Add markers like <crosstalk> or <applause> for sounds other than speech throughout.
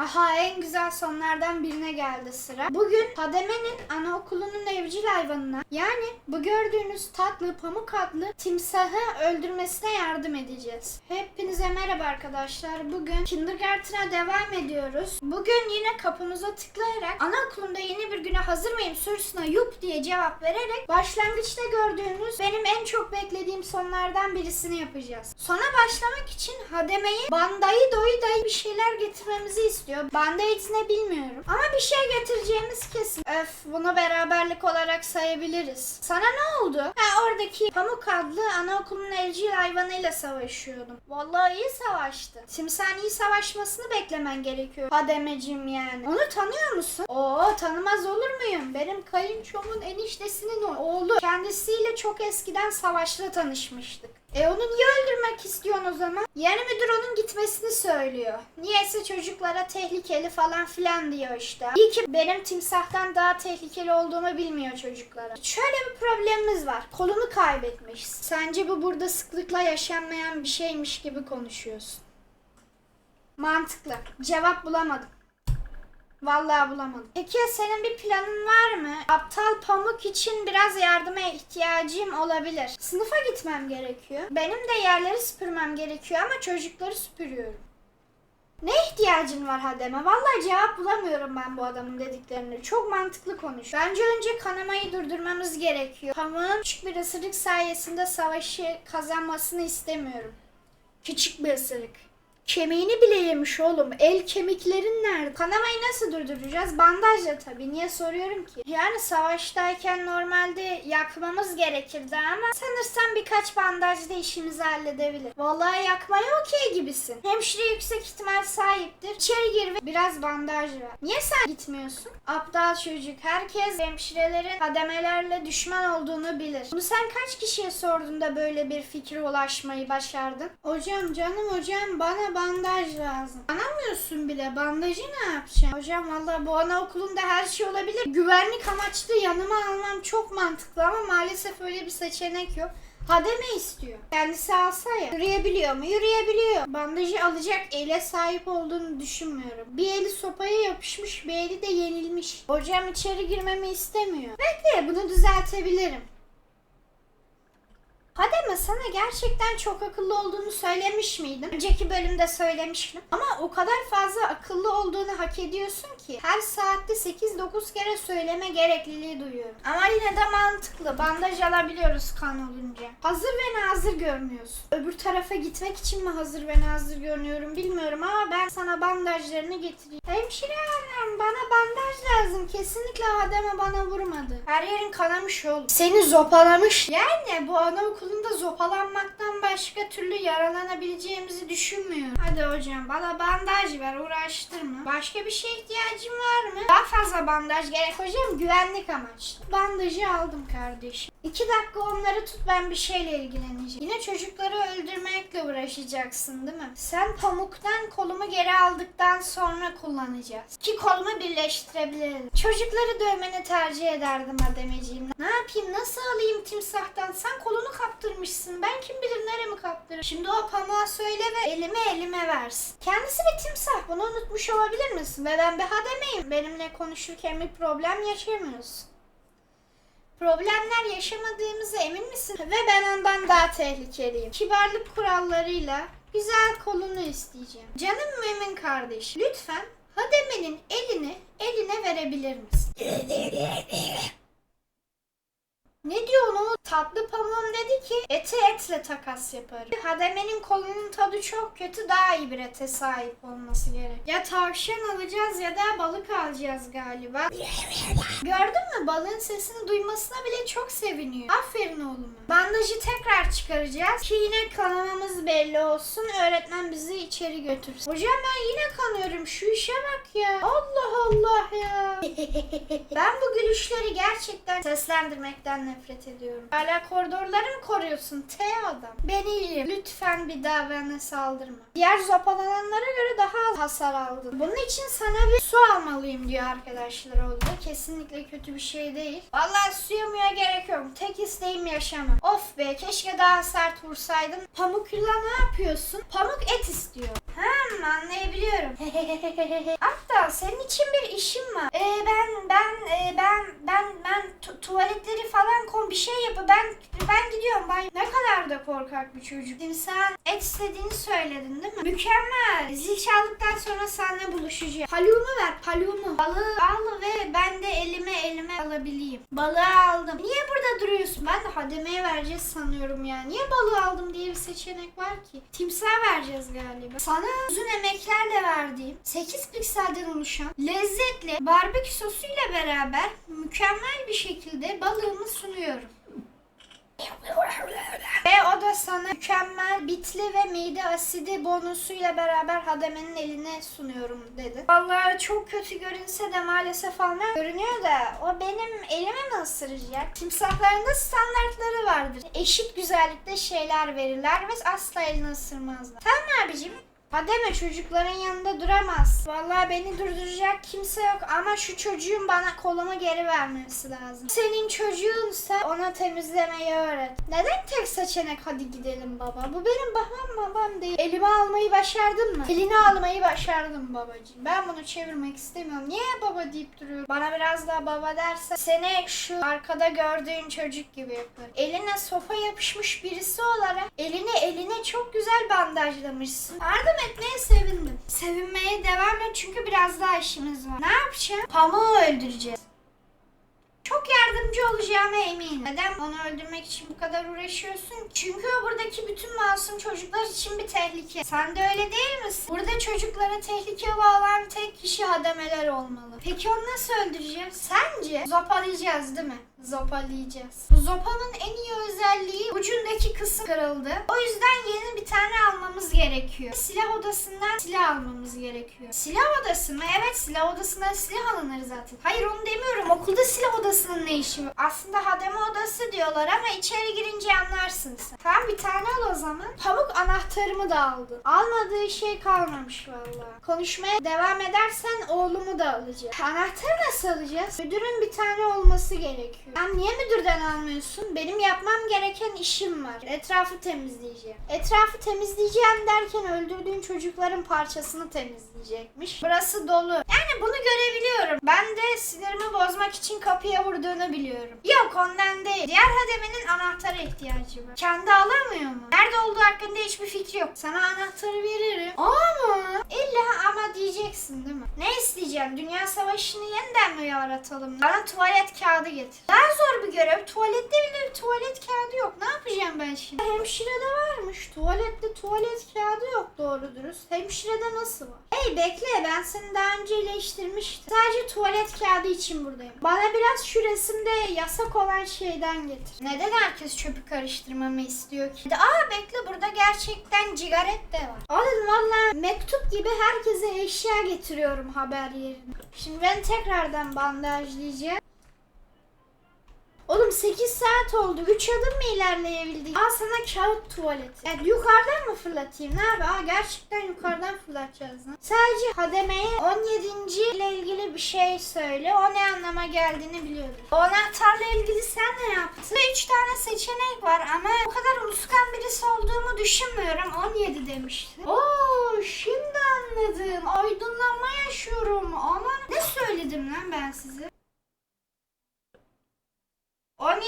Aha en güzel sonlardan birine geldi sıra. Bugün Hademe'nin anaokulunun evcil hayvanına yani bu gördüğünüz tatlı pamuk adlı timsahı öldürmesine yardım edeceğiz. Hepinize merhaba arkadaşlar. Bugün kindergarten'a devam ediyoruz. Bugün yine kapımıza tıklayarak anaokulunda yeni bir güne hazır mıyım sorusuna yup diye cevap vererek başlangıçta gördüğünüz benim en çok beklediğim sonlardan birisini yapacağız. Sona başlamak için Hademe'yi bandayı doyu dayı bir şeyler getirmemizi istiyor. Band-aid ne bilmiyorum. Ama bir şey getireceğimiz kesin. Öf bunu beraberlik olarak sayabiliriz. Sana ne oldu? Ha oradaki Pamuk adlı anaokulunun evcil hayvanıyla savaşıyordum. Vallahi iyi savaştı. Timsahın iyi savaşmasını beklemen gerekiyor. Hademeciğim yani. Onu tanıyor musun? Oo tanımaz olur muyum? Benim kayınçomun eniştesinin oğlu. Kendisiyle çok eskiden savaşta tanışmıştık. E onu niye öldürmek istiyorsun o zaman? Yeni müdür onun gitmesini söylüyor. Niyeyse çocuklara tehlikeli falan filan diyor işte. İyi ki benim timsahtan daha tehlikeli olduğumu bilmiyor çocuklara. Şöyle bir problemimiz var. Kolunu kaybetmiş. Sence bu burada sıklıkla yaşanmayan bir şeymiş gibi konuşuyorsun. Mantıklı. Cevap bulamadım. Vallahi bulamadım. Peki senin bir planın var mı? Aptal pamuk için biraz yardıma ihtiyacım olabilir. Sınıfa gitmem gerekiyor. Benim de yerleri süpürmem gerekiyor ama çocukları süpürüyorum. Ne ihtiyacın var Hademe? Vallahi cevap bulamıyorum ben bu adamın dediklerini. Çok mantıklı konuş. Bence önce kanamayı durdurmamız gerekiyor. Pamuğun küçük bir ısırık sayesinde savaşı kazanmasını istemiyorum. Küçük bir ısırık. Kemiğini bile yemiş oğlum. El kemiklerin nerede? Kanamayı nasıl durduracağız? Bandajla tabii. Niye soruyorum ki? Yani savaştayken normalde yakmamız gerekirdi ama sanırsam birkaç bandajla işimizi halledebilir. Vallahi yakmaya okey gibisin. Hemşire yüksek ihtimal sahiptir. İçeri gir ve biraz bandaj ver. Niye sen gitmiyorsun? Aptal çocuk. Herkes hemşirelerin kademelerle düşman olduğunu bilir. Bunu sen kaç kişiye sordun da böyle bir fikre ulaşmayı başardın? Hocam canım hocam bana bandaj lazım. Anlamıyorsun bile bandajı ne yapacağım? Hocam valla bu anaokulunda her şey olabilir. Güvenlik amaçlı yanıma almam çok mantıklı ama maalesef öyle bir seçenek yok. Hademe istiyor. Kendisi alsa ya. Yürüyebiliyor mu? Yürüyebiliyor. Bandajı alacak ele sahip olduğunu düşünmüyorum. Bir eli sopaya yapışmış, bir eli de yenilmiş. Hocam içeri girmemi istemiyor. Bekle bunu düzeltebilirim. Hademe sana gerçekten çok akıllı olduğunu söylemiş miydim? Önceki bölümde söylemiştim. Ama o kadar fazla akıllı olduğunu hak ediyorsun ki her saatte 8-9 kere söyleme gerekliliği duyuyorum. Ama yine de mantıklı. Bandaj alabiliyoruz kan olunca. Hazır ve nazır görünüyorsun. Öbür tarafa gitmek için mi hazır ve nazır görünüyorum bilmiyorum ama ben sana bandajlarını getireyim. Hemşire hanım bana bandaj lazım. Kesinlikle Hademe bana vurmadı. Her yerin kanamış oğlum. Seni zopalamış. Yani bu anaokulunda zopalanmaktan başka türlü yaralanabileceğimizi düşünmüyorum. Hadi hocam bana bandaj ver uğraştırma. Başka bir şeye ihtiyacın var mı? Daha fazla bandaj gerek hocam güvenlik amaçlı. Bandajı aldım kardeşim. İki dakika onları tut ben bir şeyle ilgileneceğim. Yine çocukları öldürmekle uğraşacaksın değil mi? Sen pamuktan kolumu geri aldıktan sonra kullanacağız. Ki kolumu birleştirebilirim. Çocukları dövmeni tercih ederdim Ademeciğim. Ne yapayım nasıl alayım timsahtan? Sen kolunu kaptırmışsın. Ben kim bilir neremi kaptırırım. Şimdi o pamuğa söyle ve elime elime versin. Kendisi bir timsah. Bunu unutmuş olabilir misin? Ve ben bir hademeyim. Benimle konuşurken bir problem yaşamıyorsun. Problemler yaşamadığımıza emin misin? Ve ben ondan daha tehlikeliyim. Kibarlık kurallarıyla güzel kolunu isteyeceğim. Canım mümin kardeş, lütfen Hademe'nin elini eline verebilir misin? <laughs> Ne diyorsun o tatlı pamuğum dedi ki eti etle takas yaparım. Hademe'nin kolunun tadı çok kötü daha iyi bir ete sahip olması gerek. Ya tavşan alacağız ya da balık alacağız galiba. <laughs> Gördün mü balığın sesini duymasına bile çok seviniyor. Aferin oğluma. Bandajı tekrar çıkaracağız ki yine kanamamız belli olsun. Öğretmen bizi içeri götürsün. Hocam ben yine kanıyorum. Şu işe bak ya. Allah ya. ben bu gülüşleri gerçekten seslendirmekten nefret ediyorum. Hala koridorları mı koruyorsun T adam? Ben iyiyim. Lütfen bir daha bana saldırma. Diğer zopalananlara göre daha az hasar aldın. Bunun için sana bir su almalıyım diyor arkadaşlar orada. Kesinlikle kötü bir şey değil. Vallahi suya muya gerek yok. Tek isteğim yaşama. Of be keşke daha sert vursaydın. Pamukla ne yapıyorsun? Pamuk et istiyor. Hmm anlayabiliyorum. <laughs> Hatta senin için bir işim var. Ee, ben ben e, ben ben ben tu- tuvaletleri falan kom bir şey yapı. Ben ben gidiyorum. Ben ne kadar da korkak bir çocuk. Şimdi sen et istediğini söyledin değil mi? Mükemmel. Zil çaldıktan sonra seninle buluşacağım. Palumu ver palumu. Balığı al ve ben de elime elime alabileyim. Balığı aldım. Niye burada duruyorsun? Ben de hademeye vereceğiz sanıyorum ya. Niye balığı aldım diye bir seçenek var ki? Timsah vereceğiz galiba. Sana uzun emeklerle verdiğim 8 pikselden oluşan lezzetli barbekü sosuyla beraber mükemmel bir şekilde balığımı sunuyorum. <laughs> Ve o da sana mükemmel bitli ve mide asidi bonusuyla beraber Hademe'nin eline sunuyorum dedi. Vallahi çok kötü görünse de maalesef almam. Görünüyor da o benim elime mi ısıracak? Timsahların da standartları vardır. Eşit güzellikte şeyler verirler ve asla elini ısırmazlar. Tamam abicim Hademe çocukların yanında duramaz. Vallahi beni durduracak kimse yok ama şu çocuğun bana kolumu geri vermesi lazım. Senin çocuğunsa ona temizlemeyi öğret. Neden tek seçenek hadi gidelim baba? Bu benim babam babam değil. Elime almayı başardın mı? Elini almayı başardım babacığım. Ben bunu çevirmek istemiyorum. Niye baba deyip duruyorum? Bana biraz daha baba derse seni şu arkada gördüğün çocuk gibi yaparım. Eline sopa yapışmış birisi olarak elini eline çok güzel bandajlamışsın. Yardım etmeye sevindim. Sevinmeye devam et çünkü biraz daha işimiz var. Ne yapacağım? Pamuğu öldüreceğiz. Çok yardımcı olacağıma eminim. Neden onu öldürmek için bu kadar uğraşıyorsun? Çünkü o buradaki bütün masum çocuklar için bir tehlike. Sen de öyle değil misin? Burada çocuklara tehlike olan tek kişi hademeler olmalı. Peki onu nasıl öldüreceğiz? Sence zopalayacağız değil mi? Zopalayacağız. Bu zopanın en iyi özelliği ucundaki kısım kırıldı. O yüzden yeni bir tane almamız gerekiyor. Silah odasından silah almamız gerekiyor. Silah odası mı? Evet silah odasından silah alınır zaten. Hayır onu demiyorum. Okulda silah odasının ne işi var? Aslında hademe odası diyorlar ama içeri girince anlarsın sen. Tamam bir tane al o zaman. Pamuk anahtarımı da aldı. Almadığı şey kalmamış vallahi. Konuşmaya devam edersen oğlumu da alacağım. Anahtarı nasıl alacağız? Müdürün bir tane olması gerekiyor. Sen niye müdürden almıyorsun? Benim yapmam gereken işim var. Etrafı temizleyeceğim. Etrafı temizleyeceğim derken öldürdüğün çocukların parçasını temizleyecekmiş. Burası dolu. Yani bunu görebiliyorum. Ben de sinirimi bozmak için kapıya vurduğunu biliyorum. Yok ondan değil. Diğer hademenin anahtara ihtiyacı var. Kendi alamıyor mu? Nerede olduğu hakkında hiçbir fikri yok. Sana anahtarı veririm. Ama illa ama diyeceksin değil mi? Ne isteyeceğim? Dünya savaşını yeniden mi yaratalım? Bana tuvalet kağıdı getir. Daha zor bir görev. Tuvalette bile tuvalet kağıdı yok. Ne yapacağım ben şimdi? Hemşirede varmış. Tuvalette tuvalet kağıdı yok doğru dürüst. Hemşirede nasıl var? Hey bekle ben seni daha önce iyileştirmiştim. Sadece tuvalet kağıdı için buradayım. Bana biraz şu resimde yasak olan şeyden getir. Neden herkes çöpü karıştırmamı istiyor ki? Aa bekle burada gerçekten cigaret de var. Oğlum valla mektup gibi herkese eşya getiriyorum haber yerine. Şimdi ben tekrardan bandajlayacağım. Oğlum 8 saat oldu. 3 adım mı ilerleyebildik? Al sana kağıt tuvaleti. Yani yukarıdan mı fırlatayım? Ne abi? Aa, gerçekten yukarıdan fırlatacağız lan. Sadece hademeye 17. ile ilgili bir şey söyle. O ne anlama geldiğini biliyordur. O anahtarla ilgili sen ne yaptın? 3 tane seçenek var ama bu kadar unutkan birisi olduğumu düşünmüyorum. 17 demişti. Oo şimdi anladım. Aydınlanma yaşıyorum. Ama ne söyledim lan ben size? 17.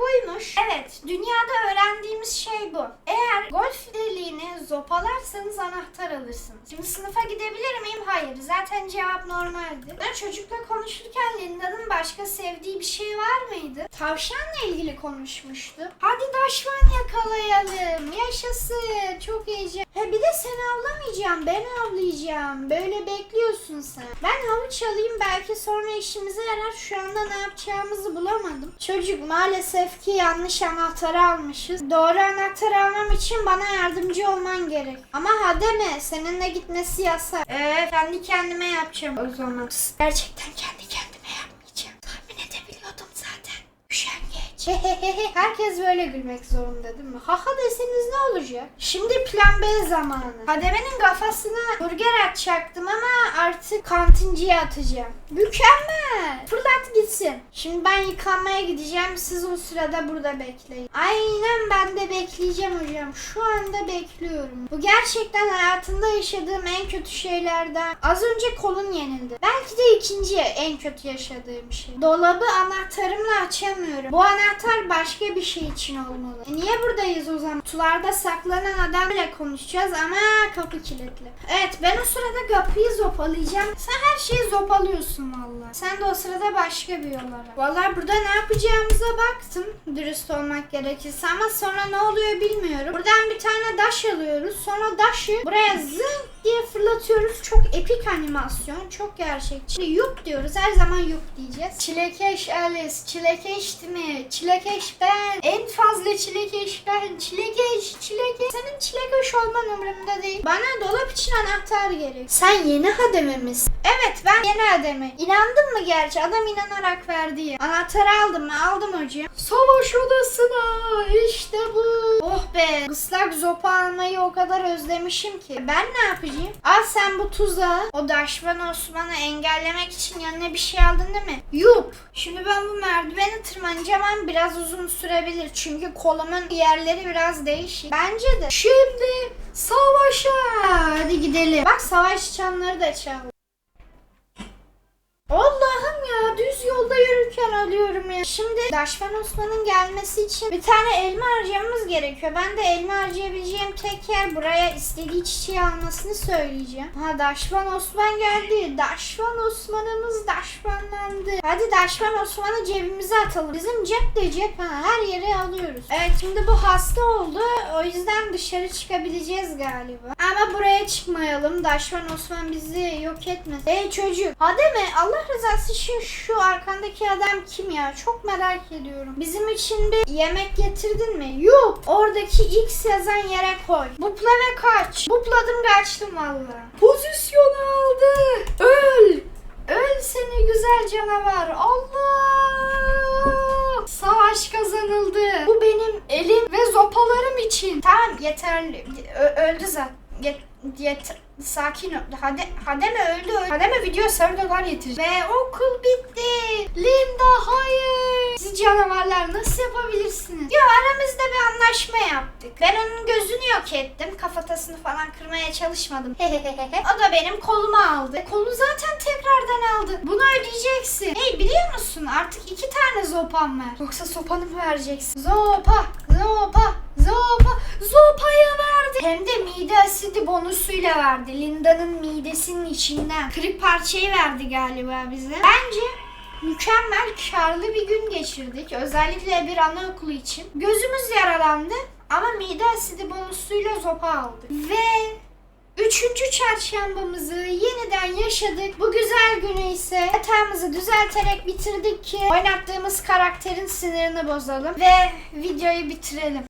buymuş. Evet, dünyada öğrendiğimiz şey bu. Eğer golf deliğini zopalarsanız anahtar alırsınız. Şimdi sınıfa gidebilir miyim? Hayır. Zaten cevap normaldi. Ben çocukla konuşurken Linda'nın başka sevdiği bir şey var mıydı? Tavşanla ilgili konuşmuştu. Hadi daşman yakalayalım. Yaşasın. Çok heyecan. He bir de seni avlamayacağım. Ben avlayacağım. Böyle bekliyorsun sen. Ben havuç alayım. Belki sonra işimize yarar. Şu anda ne yapacağımızı bulamadım. Çocuk maalesef ki yanlış anahtarı almışız. Doğru anahtarı almam için bana yardımcı olman gerek. Ama hademe seninle gitmesi yasak. Evet kendi kendime yapacağım o zaman. Gerçekten kendi <laughs> Herkes böyle gülmek zorunda değil mi? Haha deseniz ne olacak? Şimdi plan B zamanı. Hademe'nin kafasına burger atacaktım ama artık kantinciye atacağım. Mükemmel. Fırlat gitsin. Şimdi ben yıkanmaya gideceğim. Siz o sırada burada bekleyin. Aynen ben de bekleyeceğim hocam. Şu anda bekliyorum. Bu gerçekten hayatımda yaşadığım en kötü şeylerden. Az önce kolun yenildi. Belki de ikinci en kötü yaşadığım şey. Dolabı anahtarımla açamıyorum. Bu anahtar başka bir şey için olmalı. E niye buradayız o zaman? Kutularda saklanan adamla konuşacağız ama kapı kilitli. Evet ben o sırada kapıyı zopalayacağım. Sen her şeyi zopalıyorsun valla. Sen de o sırada başka bir yol ara. Valla burada ne yapacağımıza baktım. Dürüst olmak gerekirse ama sonra ne oluyor bilmiyorum. Buradan bir tane daş alıyoruz. Sonra daşı buraya zınk diye fırlatıyoruz. Çok epik animasyon. Çok gerçekçi. Yup diyoruz. Her zaman yup diyeceğiz. Çilekeş Alice. Çilekeş değil mi? Çilekeş ben. En fazla çilekeş ben. Çilekeş. Çilekeş. Senin çilekeş olman umurumda değil. Bana dolap için anahtar gerek. Sen yeni hademe misin? Evet ben yeni hademe. İnandın mı gerçi? Adam inanarak verdi ya. Anahtarı aldım mı? Aldım hocam. Savaş odasına. İşte bu. Oh be. Islak zopa almayı o kadar özlemişim ki. Ben ne yapacağım? Al sen bu tuzağı. O Daşman Osman'ı engellemek için yanına bir şey aldın değil mi? Yup. Şimdi ben bu merdiveni tırmanacağım ama biraz uzun sürebilir. Çünkü kolumun yerleri biraz değişik. Bence de. Şimdi savaşa. Hadi gidelim. Bak savaş çanları da çaldı. Yolda yürürken ölüyorum ya. Şimdi Daşman Osman'ın gelmesi için bir tane elma harcamamız gerekiyor. Ben de elma harcayabileceğim tek yer buraya istediği çiçeği almasını söyleyeceğim. Ha Daşman Osman geldi. Daşman Osman'ımız daşmanlandı. Hadi Daşman Osman'ı cebimize atalım. Bizim cep de cep ha. Her yere alıyoruz. Evet şimdi bu hasta oldu. O yüzden dışarı çıkabileceğiz galiba. Ama buraya çıkmayalım. Daşman Osman bizi yok etmesin. Hey çocuk. Hadi mi? Allah rızası için şu arkandaki adam kim ya? Çok merak ediyorum. Bizim için bir yemek getirdin mi? Yok. Oradaki X yazan yere koy. Bupla ve kaç. Bupladım kaçtım valla. Pozisyon aldı. Öl. Öl seni güzel canavar. Allah. Savaş kazanıldı. Bu benim elim ve zopalarım için. Tamam yeterli. Ö- öldü zaten. Yet, yeter. Sakin ol. Hade, Hademe öldü. Hademe video serverlar getirecek. Ve okul bitti. Linda hayır. Siz canavarlar nasıl yapabilirsiniz? Ya aramızda bir anlaşma yaptık. Ben onun gözünü yok ettim. Kafatasını falan kırmaya çalışmadım. o da benim kolumu aldı. Kolu zaten tekrardan aldı. Bunu ödeyeceksin. Hey biliyor musun artık iki tane zopam var. Yoksa sopanı mı vereceksin? Zopa, zopa, zopa, zopaya verdi. Hem de mide asidi bonusuyla verdi. Linda'nın midesinin içinden. Kırık parçayı verdi galiba bize. Bence mükemmel karlı bir gün geçirdik. Özellikle bir anaokulu için. Gözümüz yaralandı ama mide asidi bonusuyla zopa aldık. Ve Üçüncü çarşambamızı yeniden yaşadık. Bu güzel günü ise yatağımızı düzelterek bitirdik ki oynattığımız karakterin sinirini bozalım ve videoyu bitirelim.